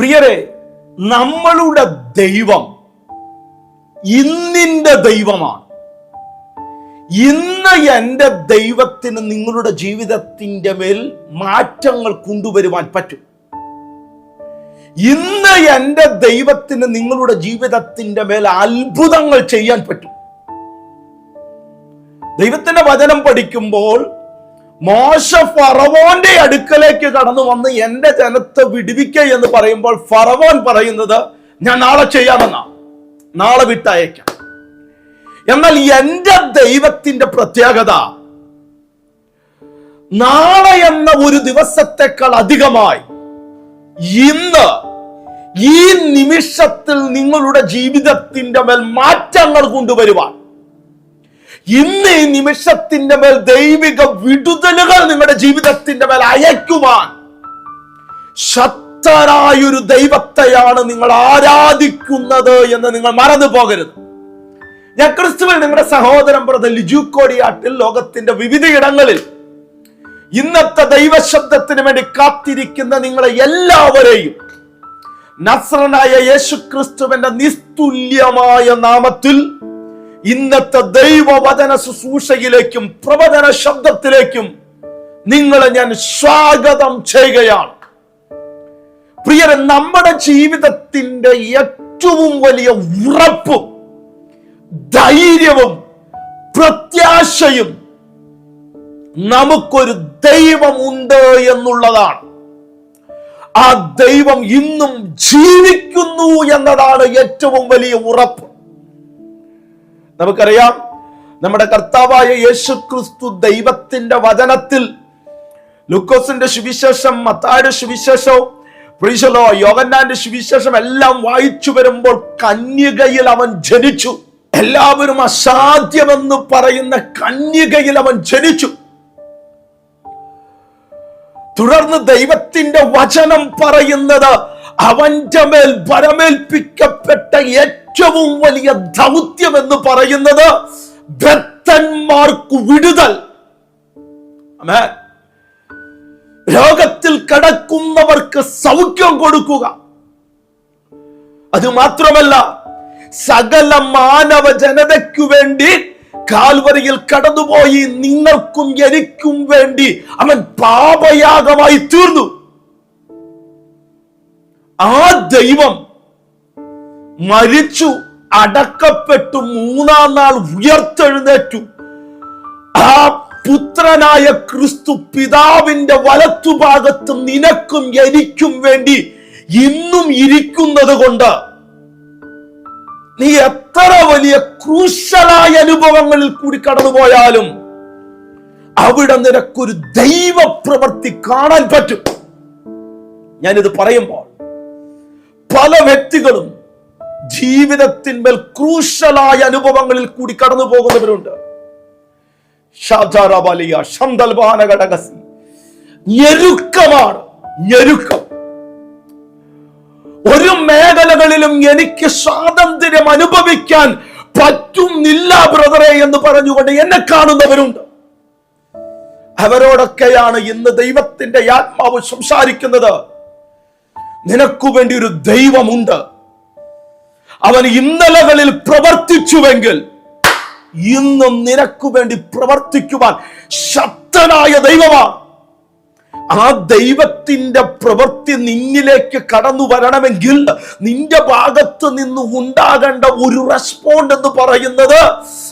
പ്രിയരെ നമ്മളുടെ ദൈവം ഇന്നിന്റെ ദൈവമാണ്. ഇന്ന് എന്റെ ദൈവത്തിന് നിങ്ങളുടെ ജീവിതത്തിന്റെ മേൽ മാറ്റങ്ങൾ കൊണ്ടുവരുവാൻ പറ്റും. ഇന്ന് എന്റെ ദൈവത്തിന് നിങ്ങളുടെ ജീവിതത്തിന്റെ മേൽ അത്ഭുതങ്ങൾ ചെയ്യാൻ പറ്റും. ദൈവത്തിന്റെ വചനം പഠിക്കുമ്പോൾ മോശ ഫറവോന്റെ അടുക്കലേക്ക് കടന്നു വന്ന് എന്റെ ജനത്തെ വിടുവിക്ക എന്ന് പറയുമ്പോൾ ഫറവോൻ പറയുന്നത് ഞാൻ നാളെ ചെയ്യാമെന്നാ. നാളെ വിട്ടയക്കാം. എന്നാൽ എന്റെ ദൈവത്തിന്റെ പ്രത്യേകത നാളെ എന്ന ഒരു ദിവസത്തെക്കാൾ അധികമായി ഇന്ന് ഈ നിമിഷത്തിൽ നിങ്ങളുടെ ജീവിതത്തിന്റെ മേൽ മാറ്റങ്ങൾ കൊണ്ടുവരുവാൻ ഇന്ന് ഈ നിമിഷത്തിന്റെ മേൽ ദൈവിക വിടുതലുകൾ നിങ്ങളുടെ ജീവിതത്തിന്റെ മേൽ അയക്കുവാൻ. ശക്തരായൊരു ദൈവത്തെയാണ് നിങ്ങൾ ആരാധിക്കുന്നത് എന്ന് നിങ്ങൾ മറന്നു പോകരുത്. ഞാൻ ക്രിസ്തുവിൽ നിങ്ങളുടെ സഹോദരൻ ബ്രദർ ലിജു കോടിയാട്ടിൽ ലോകത്തിന്റെ വിവിധയിടങ്ങളിൽ ഇന്നത്തെ ദൈവശബ്ദത്തിന് വേണ്ടി കാത്തിരിക്കുന്ന നിങ്ങളെ എല്ലാവരെയും നസ്രനായ യേശു ക്രിസ്തുവിന്റെ നിസ്തുല്യമായ നാമത്തിൽ ഇന്നത്തെ ദൈവവചന ശുശ്രൂഷയിലേക്കും പ്രവചന ശബ്ദത്തിലേക്കും നിങ്ങളെ ഞാൻ സ്വാഗതം ചെയ്യുകയാണ്. പ്രിയരെ നമ്മുടെ ജീവിതത്തിന്റെ ഏറ്റവും വലിയ ഉറപ്പും ധൈര്യവും പ്രത്യാശയും നമുക്കൊരു ദൈവമുണ്ട് എന്നുള്ളതാണ്. ആ ദൈവം ഇന്നും ജീവിക്കുന്നു എന്നതാണ് ഏറ്റവും വലിയ ഉറപ്പ്. നമുക്കറിയാം നമ്മുടെ കർത്താവായ യേശു ക്രിസ്തു ദൈവത്തിന്റെ വചനത്തിൽ ലുക്കോസിന്റെ സുവിശേഷം മത്തായുടെ സുവിശേഷവും പ്രീശലോ യോഗന്നാന്റെ സുവിശേഷം എല്ലാം വായിച്ചു വരുമ്പോൾ കന്യകയിൽ അവൻ ജനിച്ചു. എല്ലാവരും അസാധ്യമെന്ന് പറയുന്ന കന്യകയിൽ അവൻ ജനിച്ചു. തുടർന്ന് ദൈവത്തിന്റെ വചനം പറയുന്നത് അവന്റെ മേൽ പരമേൽപ്പിക്കപ്പെട്ട ഏറ്റവും വലിയ ദൗത്യം എന്ന് പറയുന്നത് ഭക്തന്മാർക്ക് വിടുതൽ. രോഗത്തിൽ കിടക്കുന്നവർക്ക് സൗഖ്യം കൊടുക്കുക. അത് മാത്രമല്ല സകല മാനവ ജനതയ്ക്കു വേണ്ടി കാൽവരിയിൽ കടന്നുപോയി നിങ്ങൾക്കും എനിക്കും വേണ്ടി അവൻ പാപയാഗമായി തീർന്നു. ആ ദൈവം മരിച്ചു അടക്കപ്പെട്ടു മൂന്നാം നാൾ ഉയർത്തെഴുന്നേറ്റു. ആ പുത്രനായ ക്രിസ്തു പിതാവിന്റെ വലത്തുഭാഗത്ത് നിനക്കും എനിക്കും വേണ്ടി ഇന്നും ഇരിക്കുന്നത് കൊണ്ട് നീ എത്ര വലിയ ക്രൂശലായ അനുഭവങ്ങളിൽ കൂടി കടന്നുപോയാലും അവിടെ നിനക്കൊരു ദൈവ ദൈവപ്രവൃത്തി കാണാൻ പറ്റും. ഞാനിത് പറയുമ്പോൾ പല വ്യക്തികളും ജീവിതത്തിന്മേൽ ക്രൂശലായ അനുഭവങ്ങളിൽ കൂടി കടന്നു പോകുന്നവരുണ്ട്. ഞെരുക്കമാണ് ഞെരുക്കം. ഒരു മേഖലകളിലും എനിക്ക് സ്വാതന്ത്ര്യം അനുഭവിക്കാൻ പറ്റുന്നില്ല ബ്രദറെ എന്ന് പറഞ്ഞുകൊണ്ട് എന്നെ കാണുന്നവരുണ്ട്. അവരോടൊക്കെയാണ് ഇന്ന് ദൈവത്തിന്റെ ആത്മാവ് സംസാരിക്കുന്നത്. നിനക്കു വേണ്ടി ഒരു ദൈവമുണ്ട്. അവൻ ഇന്നലകളിൽ പ്രവർത്തിച്ചുവെങ്കിൽ ഇന്നും നിനക്കു വേണ്ടി പ്രവർത്തിക്കുവാൻ ശക്തനായ ദൈവമാ. ആ ദൈവത്തിന്റെ പ്രവൃത്തി നിന്നിലേക്ക് കടന്നു വരണമെങ്കിൽ നിന്റെ ഭാഗത്ത് നിന്ന് ഉണ്ടാകേണ്ട ഒരു റെസ്പോണ്ട് എന്ന് പറയുന്നത്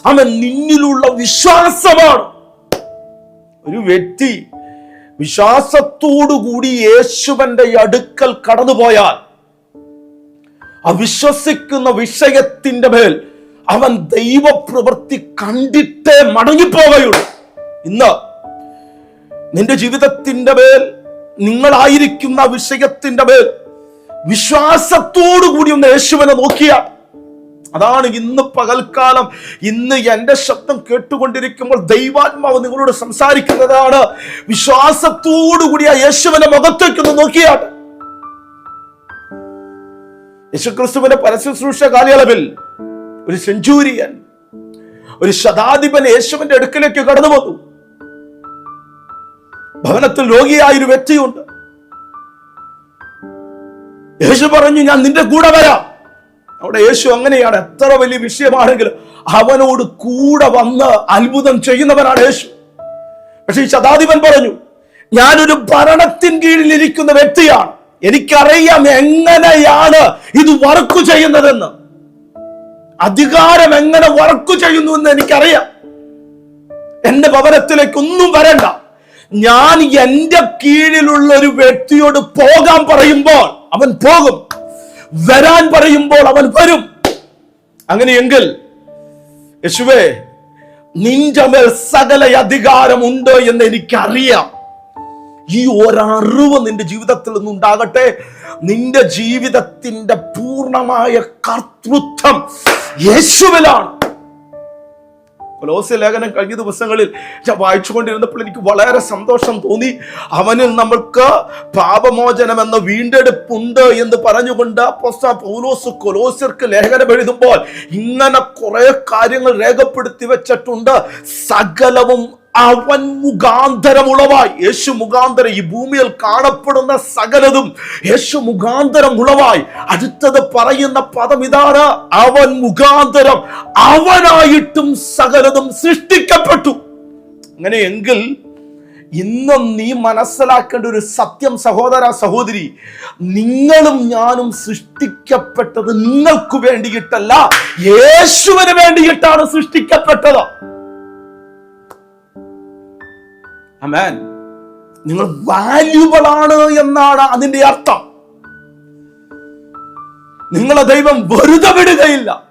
അവൻ നിന്നിലുള്ള വിശ്വാസമാണ്. ഒരു വ്യക്തി വിശ്വാസത്തോടുകൂടി യേശുവന്റെ അടുക്കൽ കടന്നുപോയാൽ അവിശ്വസിക്കുന്ന വിഷയത്തിന്റെ മേൽ അവൻ ദൈവപ്രവൃത്തി കണ്ടിട്ടേ മടങ്ങിപ്പോവുകയുള്ളൂ ഇന്ന് നിന്റെ ജീവിതത്തിന്റെ മേൽ നിങ്ങളായിരിക്കുന്ന വിഷയത്തിന്റെ മേൽ വിശ്വാസത്തോടു കൂടി ഒന്ന് യേശുവിനെ നോക്കിയാൽ അതാണ് ഇന്ന് പകൽക്കാലം. ഇന്ന് എന്റെ ശബ്ദം കേട്ടുകൊണ്ടിരിക്കുമ്പോൾ ദൈവാത്മാവ് നിങ്ങളോട് സംസാരിക്കുന്നതാണ്. വിശ്വാസത്തോടു കൂടി ആ യേശുവിനെ മുഖത്തേക്ക് ഒന്ന് നോക്കിയാൽ യേശുക്രിസ്തുവിന്റെ പരശുശ്രൂഷ കാലയളവിൽ ഒരു സെഞ്ചൂരിയൻ ഒരു ശതാധിപൻ യേശുവിന്റെ അടുക്കിലേക്ക് കടന്നു വന്നു. ഭവനത്തിൽ രോഗിയായ ഒരു വ്യക്തിയുണ്ട്. യേശു പറഞ്ഞു ഞാൻ നിന്റെ കൂടെ വരാം. അവിടെ യേശു അങ്ങനെയാണ് എത്ര വലിയ വിഷയമാണെങ്കിലും അവനോട് കൂടെ വന്ന് അത്ഭുതം ചെയ്യുന്നവനാണ് യേശു. പക്ഷെ ഈ ശതാധിപൻ പറഞ്ഞു ഞാനൊരു ഭരണത്തിൻ കീഴിൽ ഇരിക്കുന്ന വ്യക്തിയാണ്. എനിക്കറിയാം എങ്ങനെയാണ് ഇത് വർക്ക് ചെയ്യുന്നതെന്ന്. അധികാരം എങ്ങനെ വർക്ക് ചെയ്യുന്നു എന്ന് എനിക്കറിയാം. എന്റെ ഭവനത്തിലേക്ക് ഒന്നും വരണ്ട. ഞാൻ എന്റെ കീഴിലുള്ള ഒരു വ്യക്തിയോട് പോകാൻ പറയുമ്പോൾ അവൻ പോകും. വരാൻ പറയുമ്പോൾ അവൻ വരും. അങ്ങനെയെങ്കിൽ യശുവേ നിന്റെ മേൽ സകല അധികാരമുണ്ട് എന്ന് എനിക്കറിയാം. ഈ ഒരറിവ് നിന്റെ ജീവിതത്തിൽ നിന്നുണ്ടാകട്ടെ. നിന്റെ ജീവിതത്തിന്റെ പൂർണമായ കർത്തൃത്വം യേശുവിലാണ്. കൊലോസ്യ ലേഖനം കഴിഞ്ഞ ദിവസങ്ങളിൽ ഞാൻ വായിച്ചുകൊണ്ടിരുന്നപ്പോൾ എനിക്ക് വളരെ സന്തോഷം തോന്നി. അവനിൽ നമ്മൾക്ക് പാപമോചനം എന്ന വീണ്ടെടുപ്പുണ്ട് എന്ന് പറഞ്ഞുകൊണ്ട് പൗലോസ് കൊലോസ്യർക്ക് ലേഖനം എഴുതുമ്പോൾ ഇങ്ങനെ കുറെ കാര്യങ്ങൾ രേഖപ്പെടുത്തി വെച്ചിട്ടുണ്ട്. സകലവും അവൻ മുഖാന്തരം ഉളവായി യേശു മുഖാന്തരം ഈ ഭൂമിയിൽ കാണപ്പെടുന്ന സകലതും യേശു മുഖാന്തരം ഉളവായി അടുത്തത് പറയുന്ന പദം ഇതാണ് അവൻ മുഖാന്തരം അവനായിട്ടും സകലതും സൃഷ്ടിക്കപ്പെട്ടു. അങ്ങനെയെങ്കിൽ ഇന്നും നീ മനസ്സിലാക്കേണ്ട ഒരു സത്യം സഹോദര സഹോദരി നിങ്ങളും ഞാനും സൃഷ്ടിക്കപ്പെട്ടത് നിങ്ങൾക്ക് വേണ്ടിയിട്ടല്ല യേശുവിന് വേണ്ടിയിട്ടാണ് സൃഷ്ടിക്കപ്പെട്ടത്. അമേൻ. നിങ്ങൾ വാല്യൂബിൾ ആണ് എന്നാണ് അതിന്റെ അർത്ഥം. നിങ്ങളെ ദൈവം വെറുതെ വിടുകയില്ല.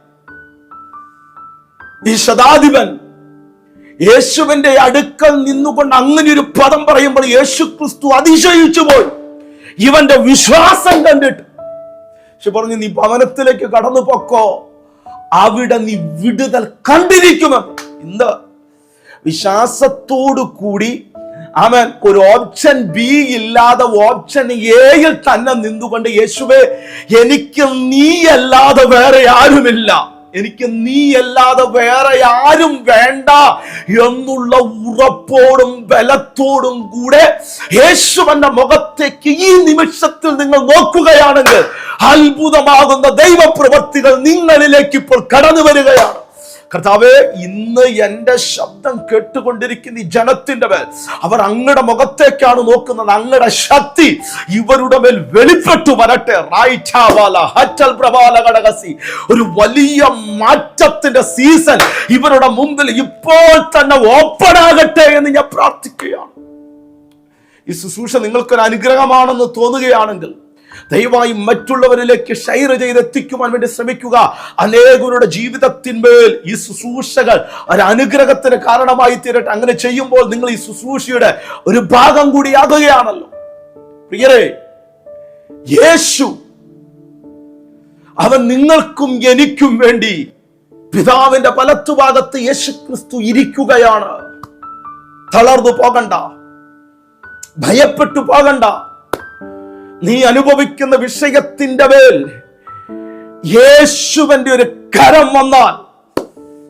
ഈ ശതാധിപൻ യേശുവിന്റെ അടുക്കൽ നിന്നുകൊണ്ട് അങ്ങനെ ഒരു പദം പറയുമ്പോൾ യേശു ക്രിസ്തു അതിശയിച്ചു പോയി. ഇവന്റെ വിശ്വാസം കണ്ടിട്ട്. പക്ഷെ പറഞ്ഞു നീ ഭവനത്തിലേക്ക് കടന്നു പൊക്കോ. അവിടെ നീ വിടുതൽ കണ്ടിരിക്കുമെന്ന്. ഇന്ന് വിശ്വാസത്തോടു കൂടി അവൻ ഒരു ഓപ്ഷൻ ബി ഇല്ലാതെ ഓപ്ഷൻ എയിൽ തന്നെ നിന്നുകൊണ്ട് യേശുവേ എനിക്ക് നീ അല്ലാതെ വേറെ ആരുമില്ല. എനിക്ക് നീ അല്ലാതെ വേറെ ആരും വേണ്ട എന്നുള്ള ഉറപ്പോടും ബലത്തോടും കൂടെ യേശുവന്റെ മുഖത്തേക്ക് ഈ നിമിഷത്തിൽ നിങ്ങൾ നോക്കുകയാണെങ്കിൽ അത്ഭുതമാകുന്ന ദൈവപ്രവൃത്തികൾ നിങ്ങളിലേക്ക് ഇപ്പോൾ കടന്നു വരികയാണ്. കർത്താവെ ഇന്ന് എന്റെ ശബ്ദം കേട്ടുകൊണ്ടിരിക്കുന്ന ഈ ജനത്തിന്റെ മേൽ അവർ അങ്ങയുടെ മുഖത്തേക്കാണ് നോക്കുന്നത്. അങ്ങയുടെ ശക്തി ഇവരുടെ മേൽ വെളിപ്പെട്ടു വരട്ടെ. ഒരു വലിയ മാറ്റത്തിന്റെ സീസൺ ഇവരുടെ മുമ്പിൽ ഇപ്പോൾ തന്നെ ഓപ്പൺ ആകട്ടെ എന്ന് ഞാൻ പ്രാർത്ഥിക്കുകയാണ്. ഈ ശുശ്രൂഷ നിങ്ങൾക്കൊരു അനുഗ്രഹമാണെന്ന് തോന്നുകയാണെങ്കിൽ ദയവായി മറ്റുള്ളവരിലേക്ക് ഷെയർ ചെയ്ത് എത്തിക്കുവാൻ വേണ്ടി ശ്രമിക്കുക. അനേകരുടെ ജീവിതത്തിന്മേൽ ഈ ശുശ്രൂഷകൾ ഒരു അനുഗ്രഹത്തിന് കാരണമായി തീരട്ടെ. അങ്ങനെ ചെയ്യുമ്പോൾ നിങ്ങൾ ഈ ശുശ്രൂഷയുടെ ഒരു ഭാഗം കൂടിയാകുകയാണല്ലോ. പ്രിയരെ യേശു അവൻ നിങ്ങൾക്കും എനിക്കും വേണ്ടി പിതാവിന്റെ വലത്തുഭാഗത്ത് യേശു ക്രിസ്തു ഇരിക്കുകയാണ്. തളർന്നു പോകണ്ട. ഭയപ്പെട്ടു പോകണ്ട. നീ അനുഭവിക്കുന്ന വിഷയത്തിന്റെ മേൽ യേശുവിന്റെ ഒരു കരം വന്നാൽ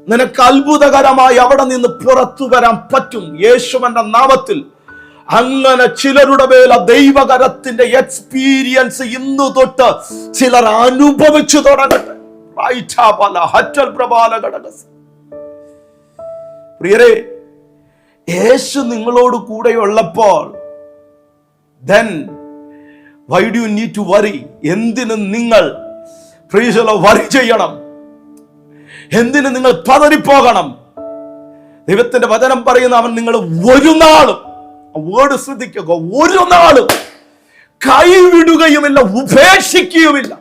നിനക്ക് അത്ഭുതകരമായി അവിടെ നിന്ന് പുറത്തു വരാൻ പറ്റും യേശുവന്റെ നാമത്തിൽ അങ്ങനെ ചിലരുടെ മേൽ ആ ദൈവകരത്തിന്റെ എക്സ്പീരിയൻസ് ഇന്നു തൊട്ട് ചിലർ അനുഭവിച്ചു തുടങ്ങട്ടെ. പ്രിയരെ യേശു നിങ്ങളോട് കൂടെയുള്ളപ്പോൾ then why do you need to worry എന്തിന് നിങ്ങൾ വറി ചെയ്യണം? എന്തിന് നിങ്ങൾ പതറിപ്പോകണം? ദൈവത്തിന്റെ വചനം പറയുന്ന അവൻ നിങ്ങൾ ഒരു നാളും വേർഡ് ശ്രദ്ധിക്കുക ഒരു നാളും കൈവിടുകയുമില്ല ഉപേക്ഷിക്കുകയുമില്ല.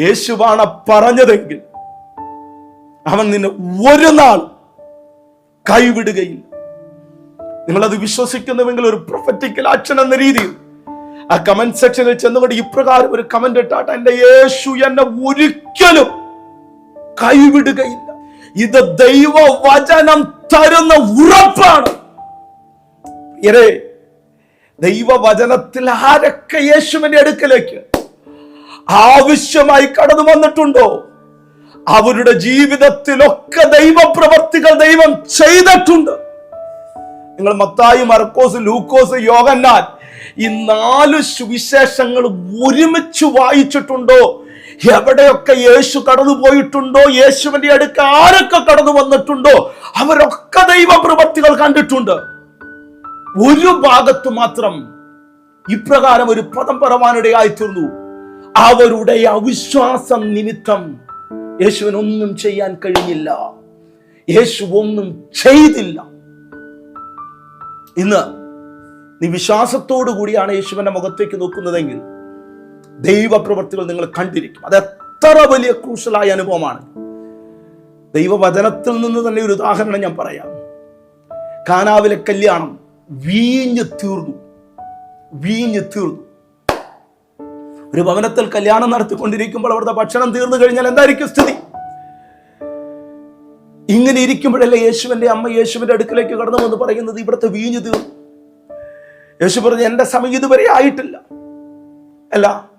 യേശുവാണ് പറഞ്ഞതെങ്കിൽ അവൻ നിന്നെ ഒരു നാൾ കൈവിടുകയില്ല. നിങ്ങളത് വിശ്വസിക്കുന്നുവെങ്കിൽ ഒരു പ്രൊഫറ്റിക്കൽ ആക്ഷൻ എന്ന രീതിയിൽ ആ കമന്റ് സെക്ഷനിൽ ചെന്നുകൊണ്ട് ഇപ്രകാരം ഒരു കമന്റ് ഇട്ടാട്ട എന്റെ യേശു എന്നെ ഒരിക്കലും കൈവിടുകയില്ല. ഇത് ദൈവ വചനം തരുന്ന ഉറപ്പാണ്. ദൈവവചനത്തിൽ ആരൊക്കെ യേശുവിന്റെ അടുക്കലേക്ക് ആവശ്യമായി കടന്നു വന്നിട്ടുണ്ടോ? അവരുടെ ജീവിതത്തിലൊക്കെ ദൈവപ്രവർത്തികൾ ദൈവം ചെയ്തിട്ടുണ്ട്. നിങ്ങൾ മത്തായി മർക്കോസ് ലൂക്കോസ് യോഗന്നാൻ ഈ നാല് സുവിശേഷങ്ങൾ ഒരുമിച്ച് വായിച്ചിട്ടുണ്ടോ? എവിടെയൊക്കെ യേശു കടന്നു പോയിട്ടുണ്ടോ യേശുവിന്റെ അടുക്ക് ആരൊക്കെ കടന്നു വന്നിട്ടുണ്ടോ? അവരൊക്കെ ദൈവപ്രവൃത്തികൾ കണ്ടിട്ടുണ്ട്. ഒരു ഭാഗത്ത് മാത്രം ഇപ്രകാരം ഒരു പദം തീർന്നു അവരുടെ അവിശ്വാസം നിമിത്തം യേശുവിനൊന്നും ചെയ്യാൻ കഴിഞ്ഞില്ല. യേശു ഒന്നും ചെയ്തില്ല. ഇന്ന് നീ വിശ്വാസത്തോടു കൂടിയാണ് യേശുവിന്റെ മുഖത്തേക്ക് നോക്കുന്നതെങ്കിൽ ദൈവപ്രവർത്തികൾ നിങ്ങൾ കണ്ടിരിക്കും. അത് എത്ര വലിയ ക്രൂശലായ അനുഭവമാണ്. ദൈവവചനത്തിൽ നിന്ന് തന്നെ ഒരു ഉദാഹരണം ഞാൻ പറയാം. കാനാവിലെ കല്യാണം വീഞ്ഞു തീർന്നു. വീഞ്ഞു തീർന്നു. ഒരു ഭവനത്തിൽ കല്യാണം നടത്തിക്കൊണ്ടിരിക്കുമ്പോൾ അവിടുത്തെ ഭക്ഷണം തീർന്നു കഴിഞ്ഞാൽ എന്തായിരിക്കും സ്ഥിതി? ഇങ്ങനെ ഇരിക്കുമ്പോഴല്ലേ യേശുവിന്റെ അമ്മ യേശുവിന്റെ അടുക്കലേക്ക് കടന്നു വന്ന് പറയുന്നത് ഇവിടുത്തെ വീഞ്ഞു തീർന്നു യേശു പറഞ്ഞു എന്റെ സമയം ഇതുവരെ ആയിട്ടില്ല. അല്ല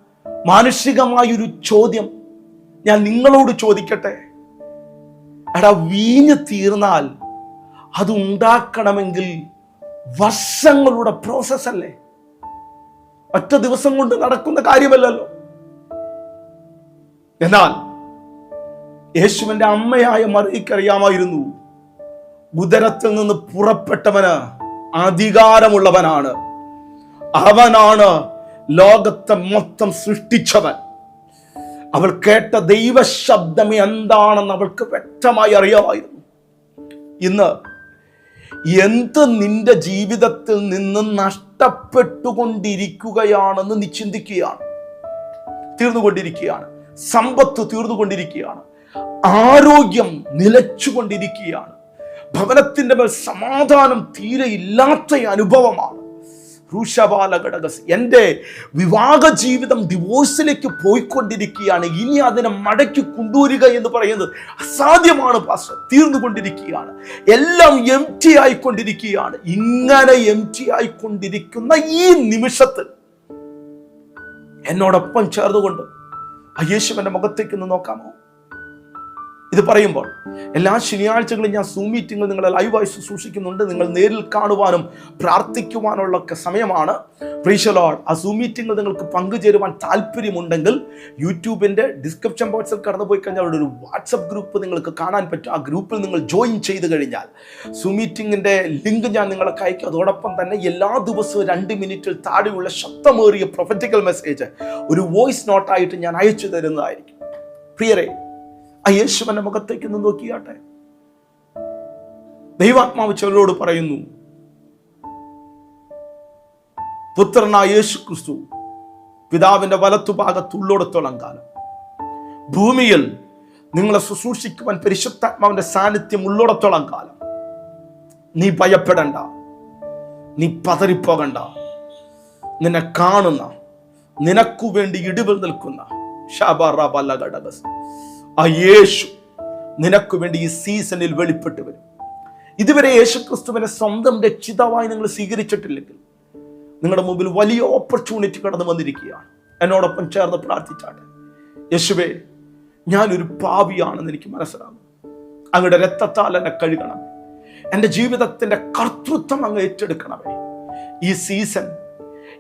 മാനുഷികമായൊരു ചോദ്യം ഞാൻ നിങ്ങളോട് ചോദിക്കട്ടെ? എടാ വീഞ്ഞു തീർന്നാൽ അത് ഉണ്ടാക്കണമെങ്കിൽ വർഷങ്ങളുടെ പ്രോസസ് അല്ലേ? ഒറ്റ ദിവസം കൊണ്ട് നടക്കുന്ന കാര്യമല്ലല്ലോ. എന്നാൽ യേശുവിന്റെ അമ്മയായ മറിയക്കറിയാമായിരുന്നു ഉദരത്തിൽ നിന്ന് പുറപ്പെട്ടവന് അധികാരമുള്ളവനാണ്. അവനാണ് ലോകത്തെ മൊത്തം സൃഷ്ടിച്ചവൻ. അവൾ കേട്ട ദൈവശബ്ദം എന്താണെന്ന് അവൾക്ക് വ്യക്തമായി അറിയാമായിരുന്നു. ഇന്ന് എന്ത് നിന്റെ ജീവിതത്തിൽ നിന്ന് നഷ്ടപ്പെട്ടുകൊണ്ടിരിക്കുകയാണെന്ന് നീ ചിന്തിക്കുകയാണ്. തീർന്നുകൊണ്ടിരിക്കുകയാണ്. സമ്പത്ത് തീർന്നുകൊണ്ടിരിക്കുകയാണ്. ആരോഗ്യം നിലച്ചുകൊണ്ടിരിക്കുകയാണ്. ഭവനത്തിന്റെ മേൽ സമാധാനം തീരെ ഇല്ലാത്ത അനുഭവമാണ്. റൂഷബാല ഘടകസ് എന്റെ വിവാഹ ജീവിതം ഡിവോഴ്സിലേക്ക് പോയിക്കൊണ്ടിരിക്കുകയാണ്. ഇനി അതിനെ മടക്കി കൊണ്ടുവരിക എന്ന് പറയുന്നത് അസാധ്യമാണ് പാസ്റ്റർ തീർന്നുകൊണ്ടിരിക്കുകയാണ്. എല്ലാം എം ടി ആയിക്കൊണ്ടിരിക്കുകയാണ്. ഇങ്ങനെ എം ടി ആയിക്കൊണ്ടിരിക്കുന്ന ഈ നിമിഷത്തിൽ എന്നോടൊപ്പം ചേർന്നുകൊണ്ട് ആ യേശുവിന്റെ മുഖത്തേക്ക് ഒന്ന് നോക്കാമോ? ഇത് പറയുമ്പോൾ എല്ലാ ശനിയാഴ്ചകളും ഞാൻ സൂം മീറ്റിംഗിൽ നിങ്ങളെ ലൈവായി സൂക്ഷിക്കുന്നുണ്ട് നിങ്ങൾ നേരിൽ കാണുവാനും പ്രാർത്ഥിക്കുവാനുള്ള ഒക്കെ സമയമാണ്. പ്രീശലോഡ് ആ സൂം മീറ്റിംഗിൽ നിങ്ങൾക്ക് പങ്കുചേരുവാൻ താല്പര്യമുണ്ടെങ്കിൽ യൂട്യൂബിന്റെ ഡിസ്ക്രിപ്ഷൻ ബോക്സിൽ കടന്നു പോയി കഴിഞ്ഞാൽ അവിടെ ഒരു വാട്സപ്പ് ഗ്രൂപ്പ് നിങ്ങൾക്ക് കാണാൻ പറ്റും. ആ ഗ്രൂപ്പിൽ നിങ്ങൾ ജോയിൻ ചെയ്ത് കഴിഞ്ഞാൽ സൂം മീറ്റിങ്ങിന്റെ ലിങ്ക് ഞാൻ നിങ്ങൾക്ക് അയക്കും. അതോടൊപ്പം തന്നെ എല്ലാ ദിവസവും രണ്ട് മിനിറ്റിൽ താഴെയുള്ള ശബ്ദമേറിയ പ്രൊഫറ്റിക്കൽ മെസ്സേജ് ഒരു വോയിസ് നോട്ടായിട്ട് ഞാൻ അയച്ചു തരുന്നതായിരിക്കും. പ്രിയരെ ആ യേശുവിന്റെ മുഖത്തേക്ക് ഒന്ന് നോക്കിയാട്ടെ? ദൈവാത്മാവ് ചിലരോട് പറയുന്നു പുത്രനായ യേശു ക്രിസ്തു പിതാവിന്റെ വലത്തുഭാഗത്ത് ഉള്ളോടത്തോളം കാലം. ഭൂമിയിൽ നിങ്ങളെ ശുശ്രൂഷിക്കുവാൻ പരിശുദ്ധാത്മാവിന്റെ സാന്നിധ്യം ഉള്ളോടത്തോളം കാലം. നീ ഭയപ്പെടണ്ട. നീ പതറിപ്പോകണ്ട. നിന്നെ കാണുന്ന നിനക്കു വേണ്ടി ഇടിവിൽ നിൽക്കുന്ന. ഷാബാറാബല്ല ഘടകസ് ആ യേശു നിനക്ക് വേണ്ടി ഈ സീസണിൽ വെളിപ്പെട്ട് വരും. ഇതുവരെ യേശു ക്രിസ്തുവിനെ സ്വന്തം രക്ഷിതാവായി നിങ്ങൾ സ്വീകരിച്ചിട്ടില്ലെങ്കിൽ നിങ്ങളുടെ മുമ്പിൽ വലിയ ഓപ്പർച്യൂണിറ്റി കടന്നു വന്നിരിക്കുകയാണ്. എന്നോടൊപ്പം ചേർന്ന് പ്രാർത്ഥിച്ചാട്ടെ. യേശുവേ ഞാനൊരു പാപിയാണെന്ന് എനിക്ക് മനസ്സിലാകും. അങ്ങയുടെ രക്തത്താൽ എന്നെ കഴുകണം എന്റെ ജീവിതത്തിന്റെ കർത്തൃത്വം അങ്ങ് ഏറ്റെടുക്കണമേ. ഈ സീസൺ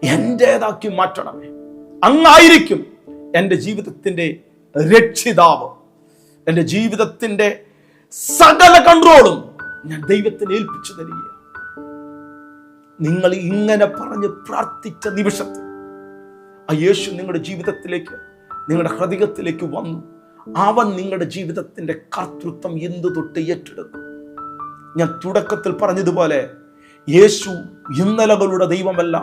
എന്റേതാക്കി മാറ്റണമേ. അങ്ങായിരിക്കും എന്റെ ജീവിതത്തിന്റെ രക്ഷിതാവ്. എന്റെ ജീവിതത്തിന്റെ സകല കൺട്രോളും ഞാൻ ദൈവത്തിന് ഏൽപ്പിച്ചു തരിക നിങ്ങൾ ഇങ്ങനെ പറഞ്ഞ് പ്രാർത്ഥിച്ച നിമിഷത്തിൽ ആ യേശു നിങ്ങളുടെ ജീവിതത്തിലേക്ക് നിങ്ങളുടെ ഹൃദയത്തിലേക്ക് വന്നു. അവൻ നിങ്ങളുടെ ജീവിതത്തിന്റെ കർത്തൃത്വം എന്തു തൊട്ട് ഏറ്റെടുക്കും ഞാൻ തുടക്കത്തിൽ പറഞ്ഞതുപോലെ യേശു ഇന്നലകളുടെ ദൈവമല്ല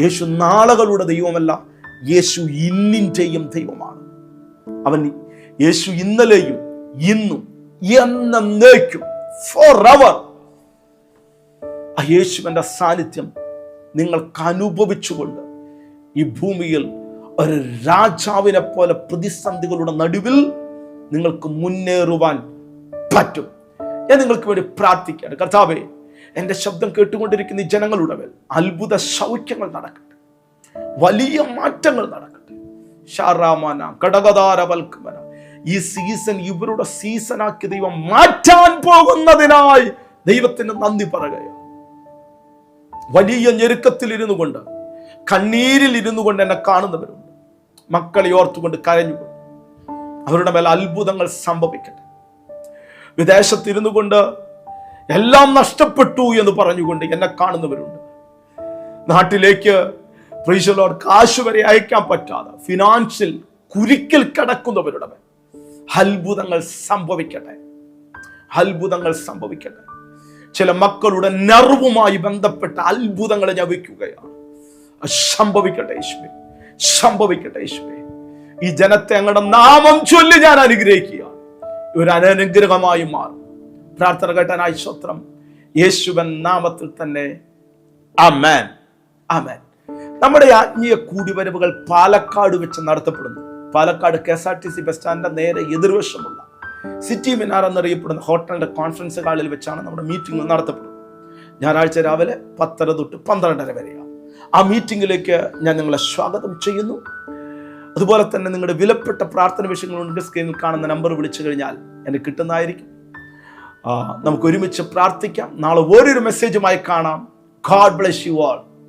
യേശു നാളകളുടെ ദൈവമല്ല യേശു ഇന്നിന്റെയും ദൈവമാണ്. അവൻ യേശു ഇന്നലെയും ഇന്നും എന്നേക്കും ഫോർ അവർ ആ യേശുവിന്റെ സാന്നിധ്യം നിങ്ങൾക്ക് അനുഭവിച്ചുകൊണ്ട് ഈ ഭൂമിയിൽ ഒരു രാജാവിനെ പോലെ പ്രതിസന്ധികളുടെ നടുവിൽ നിങ്ങൾക്ക് മുന്നേറുവാൻ പറ്റും. ഞാൻ നിങ്ങൾക്ക് വേണ്ടി പ്രാർത്ഥിക്കുകയാണ്. കർത്താവേ എന്റെ ശബ്ദം കേട്ടുകൊണ്ടിരിക്കുന്ന ഈ ജനങ്ങളുടെ മേൽ അത്ഭുത സൗഖ്യങ്ങൾ നടക്കട്ടെ. വലിയ മാറ്റങ്ങൾ നടക്കട്ടെ. ഷാറാമാന കടകതാരവൽക്കമന ഈ സീസൺ ഇവരുടെ സീസണാക്കി ദൈവം മാറ്റാൻ പോകുന്നതിനായി ദൈവത്തിന് നന്ദി പറയുകയാണ്. വലിയ ഞെരുക്കത്തിൽ ഇരുന്നു കൊണ്ട് കണ്ണീരിൽ ഇരുന്നു കൊണ്ട് എന്നെ കാണുന്നവരുണ്ട്. മക്കളെ ഓർത്തുകൊണ്ട് കരഞ്ഞുകൊണ്ട് അവരുടെ മേൽ അത്ഭുതങ്ങൾ സംഭവിക്കട്ടെ. വിദേശത്തിരുന്നു കൊണ്ട് എല്ലാം നഷ്ടപ്പെട്ടു എന്ന് പറഞ്ഞുകൊണ്ട് എന്നെ കാണുന്നവരുണ്ട്. നാട്ടിലേക്ക് പ്രീശലോട് കാശ് വരെ അയക്കാൻ പറ്റാതെ ഫിനാൻഷ്യൽ കുരുക്കിൽ കിടക്കുന്നവരുടെ മേൽ അത്ഭുതങ്ങൾ സംഭവിക്കട്ടെ. അത്ഭുതങ്ങൾ സംഭവിക്കട്ടെ. ചില മക്കളുടെ നെർവുമായി ബന്ധപ്പെട്ട അത്ഭുതങ്ങളെ ഞാൻ വയ്ക്കുകയാണ്. സംഭവിക്കട്ടെ യേശുവേ. സംഭവിക്കട്ടെ യേശുവേ. ഈ ജനത്തെ അങ്ങയുടെ നാമം ചൊല്ലി ഞാൻ അനുഗ്രഹിക്കുക ഒരു അനനുഗ്രഹമായി മാറും. പ്രാർത്ഥന കേട്ടാനായി സ്വത്രം യേശുവൻ നാമത്തിൽ തന്നെ. അമേൻ അമേൻ നമ്മുടെ ആത്മീയ കൂടിവരവുകൾ പാലക്കാട് വെച്ച് നടത്തപ്പെടുന്നു. Palakkad K S R T C bus സ്റ്റാൻഡിന്റെ നേരെ എതിർവശമുള്ള സിറ്റി മിനാർ എന്നറിയപ്പെടുന്ന ഹോട്ടലിന്റെ കോൺഫറൻസ് ഹാളിൽ വെച്ചാണ് നമ്മുടെ മീറ്റിംഗ് നടത്തപ്പെടുന്നത്. ഞായറാഴ്ച രാവിലെ പത്തര തൊട്ട് പന്ത്രണ്ടര വരെയാണ്. ആ മീറ്റിംഗിലേക്ക് ഞാൻ നിങ്ങളെ സ്വാഗതം ചെയ്യുന്നു. അതുപോലെ തന്നെ നിങ്ങളുടെ വിലപ്പെട്ട പ്രാർത്ഥന വിഷയങ്ങളുണ്ട് സ്ക്രീനിൽ കാണുന്ന നമ്പർ വിളിച്ചു കഴിഞ്ഞാൽ എന്നെ കിട്ടുന്നതായിരിക്കും. നമുക്ക് ഒരുമിച്ച് പ്രാർത്ഥിക്കാം. നാളെ ഓരോരു മെസ്സേജുമായി കാണാം. God bless you all